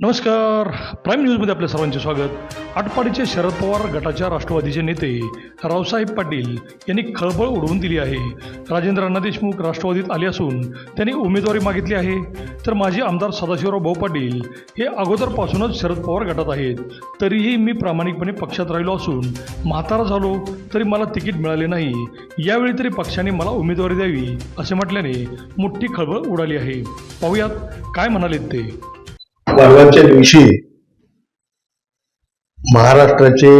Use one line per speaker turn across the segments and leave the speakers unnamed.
नमस्कार. प्राईम न्यूजमध्ये आपल्या सर्वांचे स्वागत. आटपाडीचे शरद पवार गटाच्या राष्ट्रवादीचे नेते रावसाहेब पाटील यांनी खळबळ उडवून दिली आहे. राजेंद्र अण्णा देशमुख राष्ट्रवादीत आले असून त्यांनी उमेदवारी मागितली आहे. तर माजी आमदार सदाशिवराव भाऊ पाटील हे अगोदरपासूनच शरद पवार गटात आहेत. तरीही मी प्रामाणिकपणे पक्षात राहिलो असून म्हातारा झालो तरी मला तिकीट मिळाले नाही. यावेळी तरी पक्षाने मला उमेदवारी द्यावी असे म्हटल्याने मोठी खळबळ उडाली आहे. पाहूयात काय म्हणालेत ते.
परवाच्या दिवशी महाराष्ट्राचे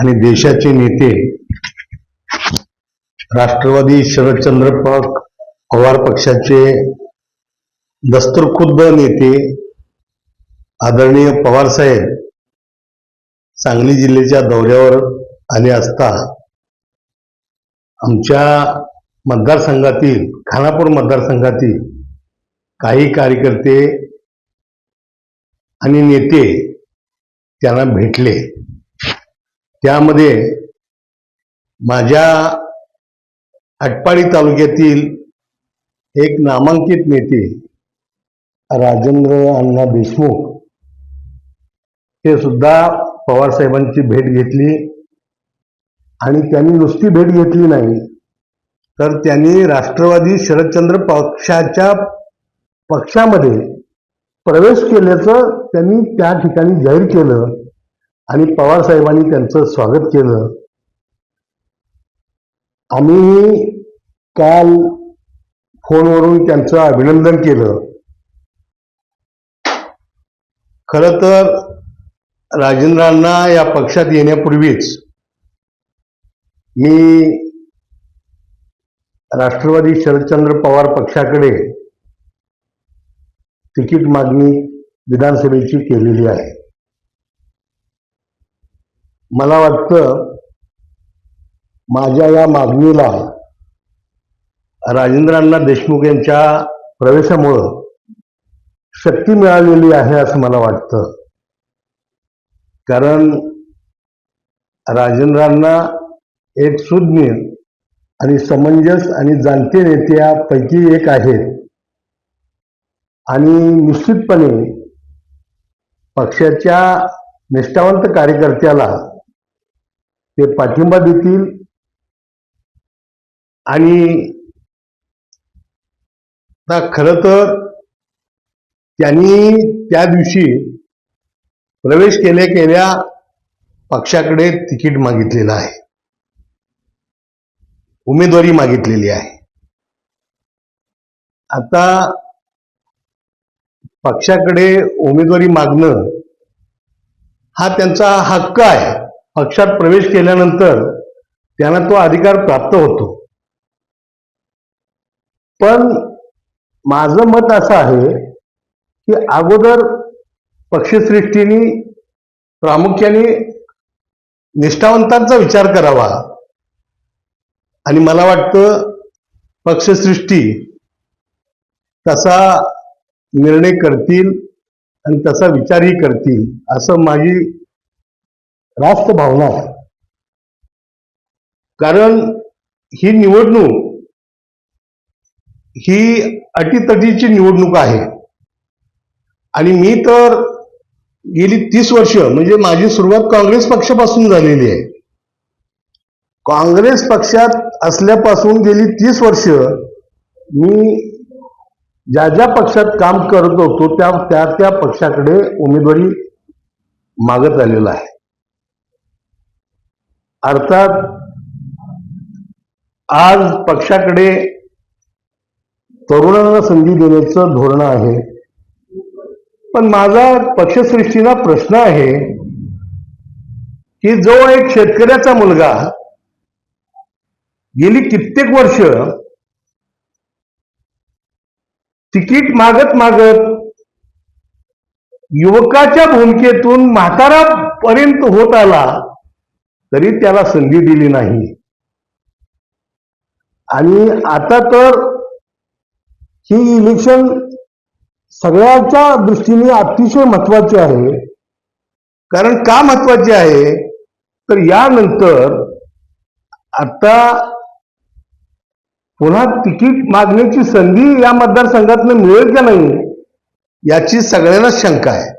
आणि देशाचे नेते राष्ट्रवादी शरदचंद्र पवार पक्षाचे दस्तुरखुद्द नेते आदरणीय पवारसाहेब सांगली जिल्ह्याच्या दौऱ्यावर आले असता आमच्या मतदारसंघातील खानापूर मतदारसंघातील काही कार्यकर्ते आणि नेते त्यांना भेटले. त्यामध्ये माझ्या आटपाडी तालुक्यातील एक नामांकित नेते राजेंद्र अण्णा देशमुख ते सुद्धा पवार साहेबांची भेट घेतली. आणि त्यांनी नुसती भेट घेतली नाही तर त्यांनी राष्ट्रवादी शरदचंद्र पक्षाच्या पक्षामध्ये प्रवेश केल्याचं त्यांनी त्या ठिकाणी जाहीर केलं आणि पवार साहेबांनी त्यांचं स्वागत केलं. आम्ही काल फोनवरून त्यांचं अभिनंदन केलं. खर तर राजेंद्रांना या पक्षात येण्यापूर्वीच मी राष्ट्रवादी शरदचंद्र पवार पक्षाकडे तिकीट मागणी विधानसभेची केलेली आहे. मला वाटतं माझ्या या मागणीला राजेंद्रांना देशमुख यांच्या प्रवेशामुळं शक्ती मिळालेली आहे असं मला वाटतं. कारण राजेंद्रांना एक सुज्ञ आणि समंजस आणि जाणते नेत्यापैकी एक आहेत. आणि निश्चितपणे पक्षाच्या निष्ठावंत कार्यकर्त्याला ते पाठिंबा देतील आणि खर तर त्यांनी त्या दिवशी प्रवेश केल्या केल्या पक्षाकडे तिकीट मागितलेलं आहे. उमेदवारी मागितलेली आहे. आता पक्षाकडे उमेदवारी मागणं हा त्यांचा हक्क आहे. पक्षात प्रवेश केल्यानंतर त्यांना तो अधिकार प्राप्त होतो. पण माझं मत असं आहे की अगोदर पक्षश्रेष्ठींनी प्रामुख्याने निष्ठावंतांचा विचार करावा. आणि मला वाटतं पक्षसृष्टी तसा निर्णय करतील आणि तसा विचारही करतील असं माझी रास्त भावना आहे. कारण ही निवडणूक ही अटीतटीची निवडणूक आहे. आणि मी तर गेली तीस वर्ष म्हणजे माझी सुरुवात काँग्रेस पक्षापासून झालेली आहे. काँग्रेस पक्षात असल्यापासून गेली तीस वर्ष मी ज्या ज्या पक्षात काम करत होतो त्या त्या त्या पक्षाकडे उमेदवारी मागत आलेला आहे. अर्थात आज पक्षाकडे तरुणांना संधी देण्याचं धोरण आहे. पण माझा पक्षश्रेष्ठीला प्रश्न आहे की जो एक शेतकऱ्याचा मुलगा गेली कित्येक वर्ष तिकीट मागत मागत युवकाच्या भूमिकेतून म्हातारापर्यंत होत आला तरी त्याला संधी दिली नाही. आणि आता तर ही इलेक्शन सगळ्याच्या दृष्टीने अतिशय महत्वाची आहे. कारण का महत्त्वाचे आहे? तर यानंतर आता पुन्हा तिकीट मागण्याची संधी या मतदारसंघातनं मिळेल का नाही याची सगळ्यांनाच शंका आहे.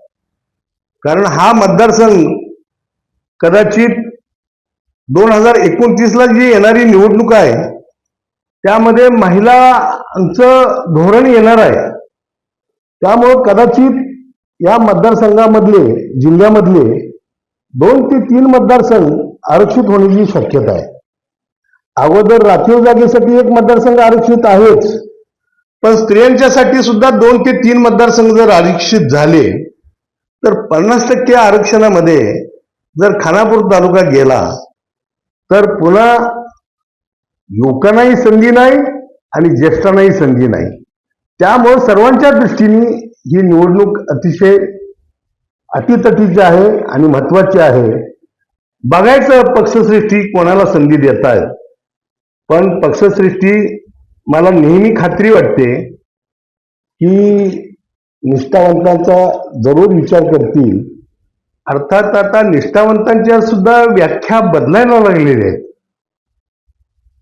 कारण हा मतदारसंघ कदाचित दोन हजार एकोणतीसला जी येणारी निवडणूक आहे त्यामध्ये महिलांचं धोरण येणार आहे. त्यामुळं कदाचित या मतदारसंघामधले जिल्ह्यामधले दोन ते तीन मतदारसंघ आरक्षित होण्याची शक्यता आहे. अगोदर राखीव जागेसाठी एक मतदारसंघ आरक्षित आहेच. पण स्त्रियांच्यासाठी सुद्धा दोन ते तीन मतदारसंघ जर आरक्षित झाले तर पन्नास टक्के आरक्षणामध्ये जर खानापूर तालुका गेला तर पुन्हा युवकांनाही संधी नाही आणि ज्येष्ठांनाही संधी नाही. त्यामुळे सर्वांच्या दृष्टीने ही निवडणूक अतिशय अतितटीची आहे आणि महत्वाची आहे. बघायचं पक्षश्रेष्ठी कोणाला संधी देत आहेत पण पक्षश्रेष्ठी मला नेहमी खात्री वाटते की निष्ठावंतांचा जरूर विचार करतील. अर्थात आता निष्ठावंतांच्या सुद्धा व्याख्या बदलायला लागलेल्या आहेत.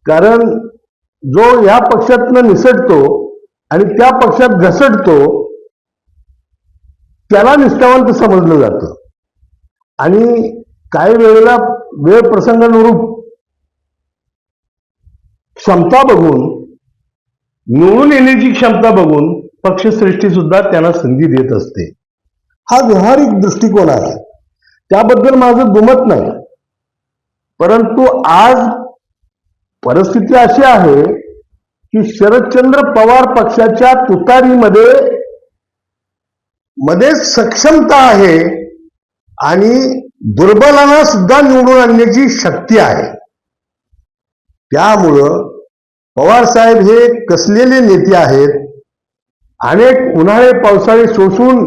कारण जो या पक्षातनं निसटतो आणि त्या पक्षात घसटतो त्याला निष्ठावंत समजलं जातं. आणि काही वेळेला वेळ प्रसंगानुरूप क्षमता बघून निवडून येण्याची क्षमता बघून पक्षश्रेष्ठी सुद्धा त्यांना संधी देत असते. हा व्यावहारिक दृष्टिकोन आहे. त्याबद्दल माझं दुमत नाही. परंतु आज परिस्थिती अशी आहे की शरदचंद्र पवार पक्षाच्या तुतारीमध्ये मध्ये सक्षमता आहे आणि दुर्बलांना सुद्धा निवडून आणण्याची शक्ती आहे. त्यामुळं पवार साहेब हे कसलेले नेते आहेत अनेक उन्हाळे पावसाळे सोसून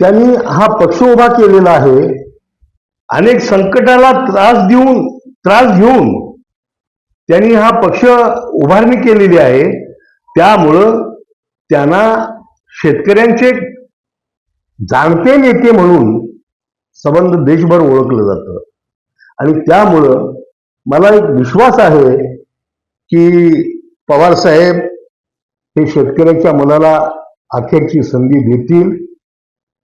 त्यांनी हा पक्ष उभा केलेला आहे अनेक संकटाला त्रास देऊन त्रास घेऊन त्यांनी हा पक्ष उभारणी केलेली आहे. त्यामुळं त्यांना शेतकऱ्यांचे जाणते नेते म्हणून संबंध देशभर ओळखलं जातं. आणि त्यामुळं मला एक विश्वास आहे की पवार साहेब हे शेतकऱ्याच्या मुलाला अखेरची संधी देतील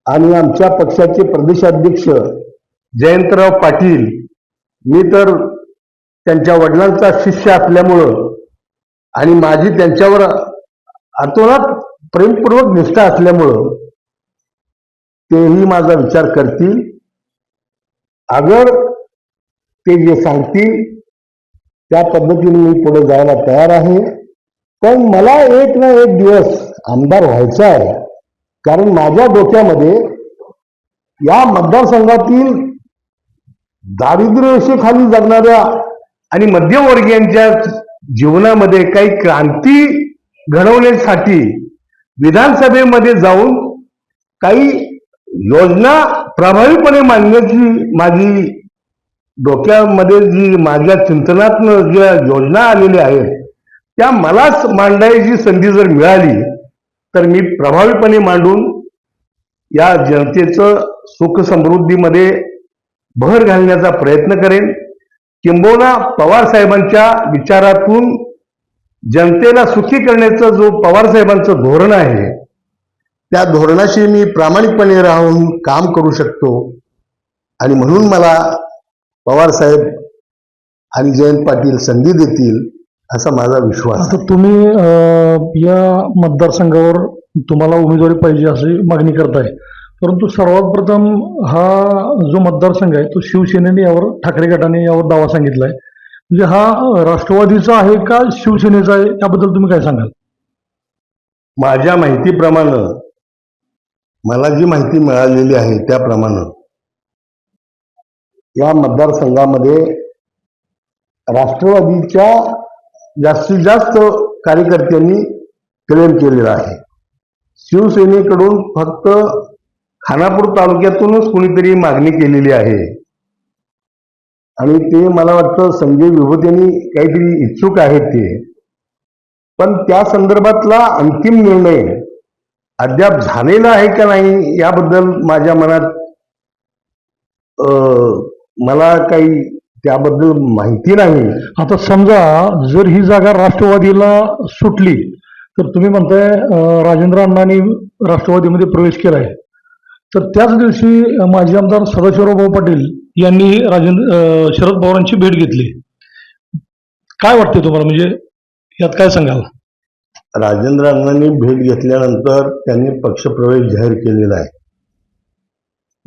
आणि आमच्या पक्षाचे प्रदेशाध्यक्ष जयंतराव पाटील मी तर त्यांच्या वडिलांचा शिष्य असल्यामुळं आणि माझी त्यांच्यावर अतोनात प्रेमपूर्वक निष्ठा असल्यामुळं तेही माझा विचार करतील. अगर ते जे सांगतील त्या पद्धतीने मी पुढे जायला तयार आहे. पण मला एक ना एक दिवस आमदार व्हायचं आहे. कारण माझ्या डोक्यामध्ये या मतदारसंघातील दारिद्र्यरेषेखाली जगणाऱ्या आणि मध्यमवर्गीयांच्या जीवनामध्ये काही क्रांती घडवण्यासाठी विधानसभेमध्ये जाऊन काही योजना प्रभावीपणे मांडण्याची माझी डोक्यामध्ये जी माझ्या चिंतनातनं ज्या योजना आलेल्या आहेत त्या मलाच मांडायची संधी जर मिळाली तर मी प्रभावीपणे मांडून या जनतेचं सुख समृद्धीमध्ये भर घालण्याचा प्रयत्न करेन. किंबहुना पवार साहेबांच्या विचारातून जनतेला सुखी करण्याचं जो पवार साहेबांचं धोरण आहे त्या धोरणाशी मी प्रामाणिकपणे राहून काम करू शकतो. आणि म्हणून मला पवार साहेब आणि जयंत पाटील संधी देतील असा माझा विश्वास.
आता तुम्ही या मतदारसंघावर तुम्हाला उमेदवारी पाहिजे अशी मागणी करताय. परंतु सर्वात प्रथम हा जो मतदारसंघ आहे तो शिवसेनेने यावर ठाकरे गटाने यावर दावा सांगितलाय. म्हणजे हा राष्ट्रवादीचा आहे का शिवसेनेचा आहे? याबद्दल तुम्ही काय सांगाल?
माझ्या माहितीप्रमाणे मला जी माहिती मिळालेली आहे त्याप्रमाणे या मतदारसंघामध्ये राष्ट्रवादीच्या जास्तीत जास्त कार्यकर्त्यांनी क्लेम केलेला आहे. शिवसेनेकडून फक्त खानापूर तालुक्यातूनच कुणीतरी मागणी केलेली आहे. आणि ते मला वाटतं संजय विभूतेनी काहीतरी इच्छुक आहेत ते. पण त्या संदर्भातला अंतिम निर्णय अद्याप झालेला आहे का नाही याबद्दल माझ्या मनात अं, मला काही त्याबद्दल माहिती नाही.
आता समजा जर ही जागा राष्ट्रवादीला सुटली तर तुम्ही म्हणताय राजेंद्र अण्णांनी राष्ट्रवादीमध्ये प्रवेश केलाय. तर त्याच दिवशी माजी आमदार सदाशिवराव पाटील यांनी राजेंद्र शरद पवारांची भेट घेतली. काय वाटते तुम्हाला? म्हणजे यात काय सांगाल?
राजेंद्र अण्णांनी भेट घेतल्यानंतर त्यांनी पक्षप्रवेश जाहीर केलेला आहे.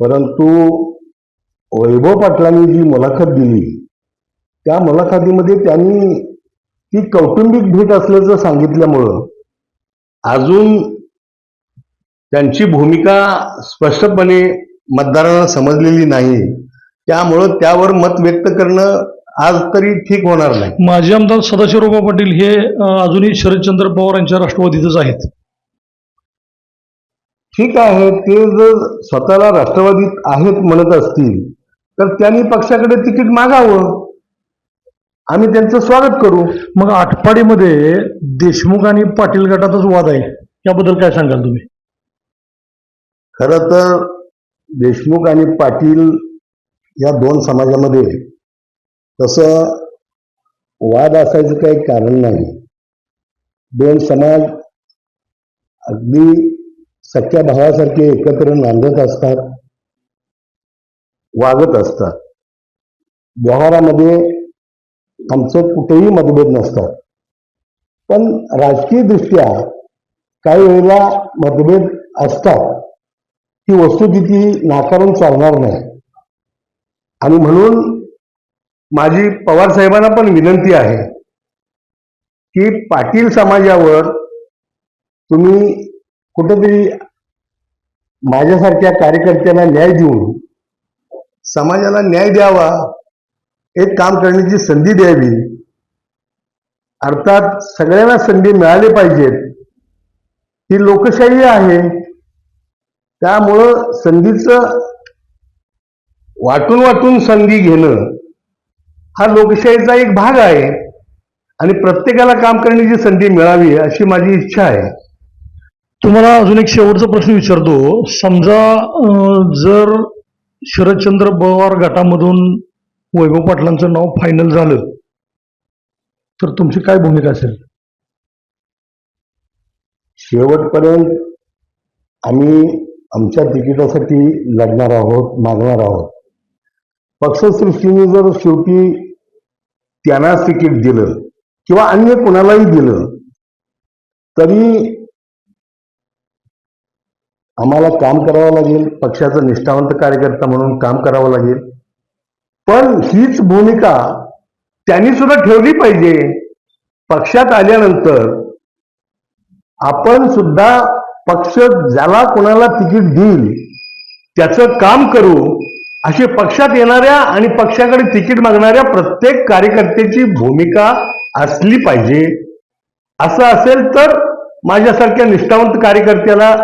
परंतु वैभव पाटलांनी जी मुलाखत दिली त्या मुलाखतीमध्ये त्यांनी ती कौटुंबिक भेट असल्याचं सांगितल्यामुळं अजून त्यांची भूमिका स्पष्टपणे मतदारांना समजलेली नाही. त्यामुळं त्यावर मत व्यक्त करणं आज तरी ठीक होणार नाही.
माजी आमदार सदाशिवराव पाटील हे अजूनही शरदचंद्र पवार यांच्या राष्ट्रवादीतच आहेत.
ठीक आहे ते जर स्वतःला राष्ट्रवादीत आहेत म्हणत असतील तर त्यांनी पक्षाकडे तिकीट मागावं. आम्ही त्यांचं स्वागत करू.
मग आटपाडीमध्ये देशमुख आणि पाटील गटातच वाद आहे. याबद्दल काय सांगाल तुम्ही?
खर तर देशमुख आणि पाटील या दोन समाजामध्ये तसं वाद असायचं काही कारण नाही. दोन समाज अगदी सख्या भावासारखे एकत्र नांदत असतात. वागत असतात. व्यवहारामध्ये आमचं कुठेही मतभेद नसतात. पण राजकीय दृष्ट्या काही वेळेला मतभेद असतात. ती वस्तुस्थिती नाकारून चालणार नाही. आणि म्हणून माझी पवार साहेबांना पण विनंती आहे की पाटील समाजावर तुम्ही कुठेतरी माझ्यासारख्या कार्यकर्त्यांना न्याय देऊन समाजाला न्याय द्यावा एक काम करण्याची संधी द्यावी. अर्थात सगळ्यांना संधी मिळाली पाहिजेत. ही लोकशाही आहे. त्यामुळं संधीचं वाटून वाटून संधी घेणं हा लोकशाहीचा एक भाग आहे. आणि प्रत्येकाला काम करण्याची संधी मिळावी अशी माझी इच्छा आहे.
तुम्हाला अजून एक शेवटचा प्रश्न विचारतो. समजा जर शरदचंद्र पवार गटामधून वैभव पाटलांचं नाव फायनल झालं. तर तुमची काय भूमिका असेल?
शेवटपर्यंत आम्ही आमच्या तिकिटासाठी लढणार आहोत मागणार आहोत. पक्षसृष्टीने जर शेवटी त्यांनाच तिकीट दिलं किंवा अन्य कुणालाही दिलं तरी आम्हाला काम करावं लागेल पक्षाचा निष्ठावंत कार्यकर्ता म्हणून काम करावं लागेल. पण हीच भूमिका त्यांनी सुद्धा ठेवली पाहिजे. पक्षात आल्यानंतर आपण सुद्धा पक्ष ज्याला कोणाला तिकीट देईल त्याचं काम करू अशी पक्षात येणाऱ्या आणि पक्षाकडे तिकीट मागणाऱ्या प्रत्येक कार्यकर्त्याची भूमिका असली पाहिजे. असं असेल तर माझ्यासारख्या निष्ठावंत कार्यकर्त्याला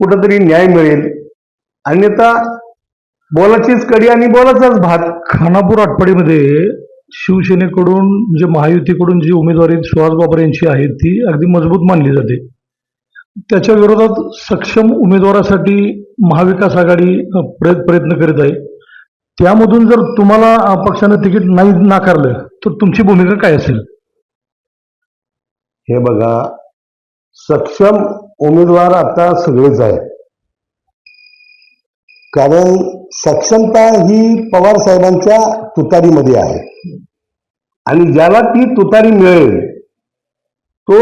कुठंतरी न्याय मिळेल. अन्यथा बोलाचीच कडी आणि बोलाचाच भात.
खानापूर आटपाडीमध्ये शिवसेनेकडून म्हणजे महायुतीकडून जी उमेदवारी सुहास बाबर यांची आहे ती अगदी मजबूत मानली जाते. त्याच्या विरोधात सक्षम उमेदवारासाठी महाविकास आघाडी प्रयत्न करीत आहे. त्यामधून जर तुम्हाला पक्षानं तिकीट नाही नाकारलं तर तुमची भूमिका काय असेल?
हे बघा सक्षम उमेदवार आता सगळेच आहेत. कारण सक्षमता ही पवार साहेबांच्या तुतारीमध्ये आहे. आणि ज्याला ती तुतारी मिळेल तो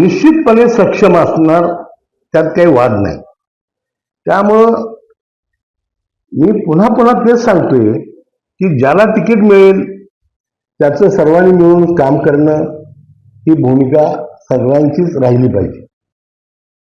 निश्चितपणे सक्षम असणार त्यात काही वाद नाही. त्यामुळं मी पुन्हा पुन्हा तेच सांगतोय की ज्याला तिकीट मिळेल त्याचं सर्वांनी मिळून काम करणं ही भूमिका सर्वांचीच राहिली पाहिजे.